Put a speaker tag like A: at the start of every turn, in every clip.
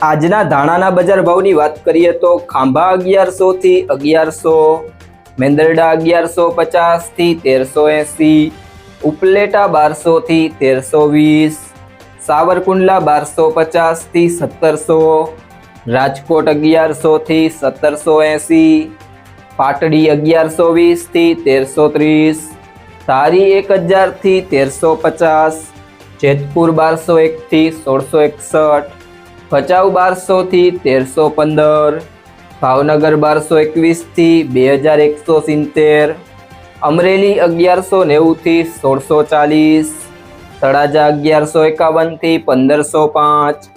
A: આજના ધાણાના બજાર ભાવની વાત કરીએ તો ખાંભા અગિયારસો થી અગિયારસો, મેંદરડા અગિયારસો પચાસથી તેરસો એંસી, ઉપલેટા બારસો થી તેરસો વીસ, સાવરકુંડલા બારસો પચાસથી સત્તરસો, રાજકોટ અગિયારસો થી સત્તરસો એંસી, પાટડી અગિયારસો વીસથી તેરસો ત્રીસ, ધારી એક હજારથી તેરસો પચાસ, જેતપુર બારસો એક થી સોળસો એકસઠ ભચાઉ બારસો થી તેરસો પંદર, ભાવનગર બારસો એકવીસથી બે હજાર એકસો સિત્તેર, અમરેલી અગિયારસો નેવું થી સોળસો ચાલીસ, તળાજા અગિયારસો એકાવનથી પંદરસો પાંચ,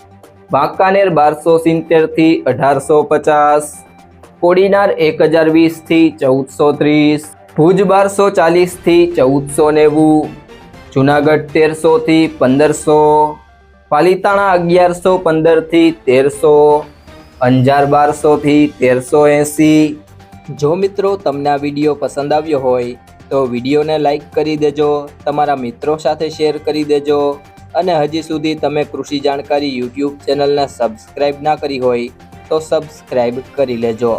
A: વાંકાનેર બારસો સિત્તેરથી અઢારસો પચાસ, કોડીનાર એક હજાર વીસથી ચૌદસો ત્રીસ, ભુજ બારસો ચાલીસથી ચૌદસો નેવું, જુનાગઢ તેરસો થી પંદરસો પાલીતાણા અગિયારસો પંદરથી તેરસો, અંજાર બારસોથી તેરસો એંસી. જો મિત્રો તમને આ વીડિયો પસંદ આવ્યો હોય, તો વિડીયોને લાઈક કરી દેજો, તમારા મિત્રો સાથે શેર કરી દેજો, અને હજી સુધી તમે કૃષિ જાણકારી યુટ્યુબ ચેનલને સબસ્ક્રાઈબ ના કરી હોય, તો સબસ્ક્રાઈબ કરી લેજો.